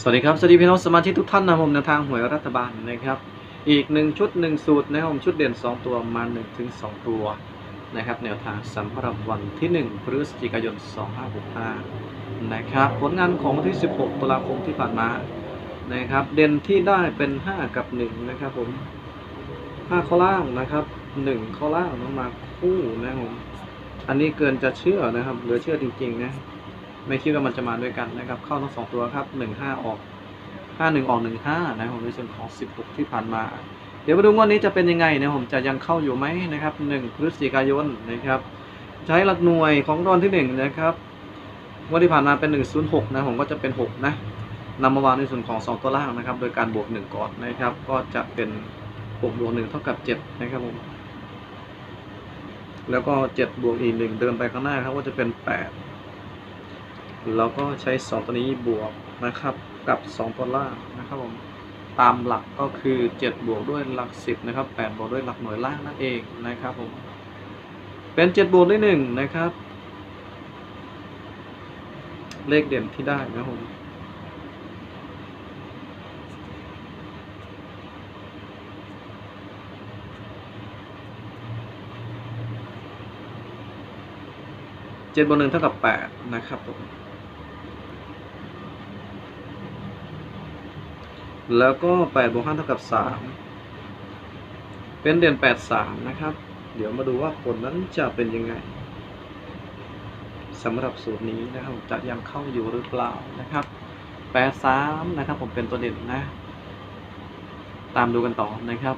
สวัสดีครับ สวัสดีพี่น้องสมาชิกทุกท่านนะผมในวทางหวยรัฐบาลนะครับ อีกหนึ่งชุดหนึ่งสูตรนะครับผมชุดเด่น 2 ตัวมา1ถึง2ตัวนะครับแนวทางสำหรับวันที่ 1 พฤศจิกายน 2565 นะครับผลงานของวันที่ 16 ตุลาคมที่ผ่านมานะครับเด่นที่ได้เป็น 5 กับ 1 นะครับผม 5 ข้อล่างนะครับ 1 ข้อล่างต้องมาคู่นะครับผมอันนี้เกินจะเชื่อนะครับเหลือเชื่อจริงๆนะ ไม่คิดว่ามันจะมาด้วยกันนะครับ เข้าทั้งสองตัวครับหนึ่งห้าออกห้าหนึ่งออกหนึ่งห้านะผมในส่วนของสิบหกที่ผ่านมา เดี๋ยวมาดูงวันนี้จะเป็นยังไงนะผมจะยังเข้าอยู่ไหมนะครับหนึ่งพฤศจิกายนนะครับ ใช้หลักหน่วยของตอนที่หนึ่งนะครับงวันที่ผ่านมาเป็นหนึ่งศูนย์หกนะผมก็จะเป็นหกนะนำมาวางในส่วนของสองตัวล่างนะครับ โดยการบวกหนึ่งก่อนนะครับ ก็จะเป็นหกบวกหนึ่งเท่ากับเจ็ดนะครับผมแล้วก็เจ็ดบวกอีกหนึ่งเดินไปข้างหน้าครับก็จะเป็นแปด เราก็ใช้ 2 ตัวนี้บวกนะครับกับ 2 ตัวล่างนะครับผมตามหลักก็คือ 7 บวกด้วยหลัก 10 นะครับ 8 บวกด้วยหลักหน่วยล่างนั่นเองนะครับผมเป็น 7 บวกด้วย1นะครับ เลขเด่นที่ได้นะครับผมเจ็ดบวกหนึ่งเท่ากับแปดนะครับผม แล้วก็8บวก5เท่ากับ 3 เป็นเด่น8 3 นะครับ เดี๋ยวมาดูว่าผลนั้นจะเป็นยังไงสำหรับสูตรนี้นะครับจะยังเข้าอยู่หรือเปล่านะครับ 8 3 นะครับ ผมเป็นตัวเด่นนะ ตามดูกันต่อนะครับ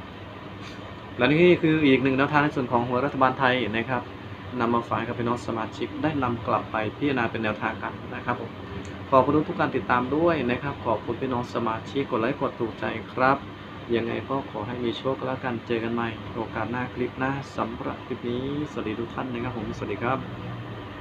และนี่คืออีกหนึ่งแนวทางในส่วนของหัวรัฐบาลไทยนะครับ นำมาฝากกับพี่น้องสมาชิกได้นำกลับไปพิจารณาเป็นแนวทางกันนะครับผมขอบคุณทุกการติดตามด้วยนะครับ ขอบคุณพี่น้องสมาชิกกดไลค์กดถูกใจครับ ยังไงก็ขอให้มีโชคแล้วกันเจอกันใหม่โอกาสหน้าคลิปหน้าสำหรับคลิปนี้สวัสดีทุกท่านนะครับผมสวัสดีครับ